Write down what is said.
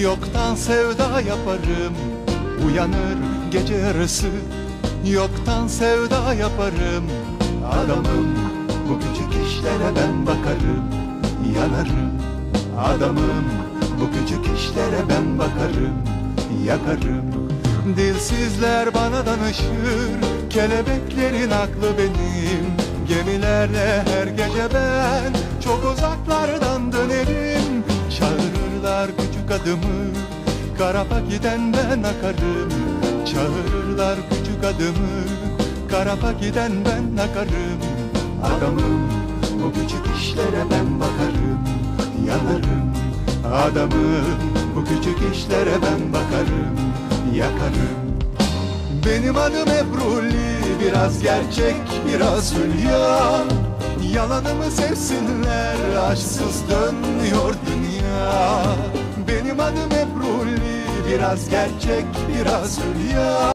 Yoktan sevda yaparım Uyanır gece yarısı. Yoktan sevda yaparım Adamım. Bu küçük işlere ben bakarım Yanarım. Adamım bu küçük işlere ben bakarım Yakarım. Dilsizler bana danışır Kelebeklerin aklı benim Gemilerle her gece ben Çok uzaklardan dönerim Çağırırlar küçük adımı Karapa giden ben akarım. Çağırırlar küçük adımı Karapa giden ben akarım. Adamım bu küçük işlere ben bakarım. Yanarım. Adamım bu küçük işlere ben bakarım. Yakarım benim adım Ebruli Biraz gerçek biraz hülya. Yalanımı sevsinler Aşksız dönüyor dünya. Benim adım Ebruli Biraz gerçek biraz hülya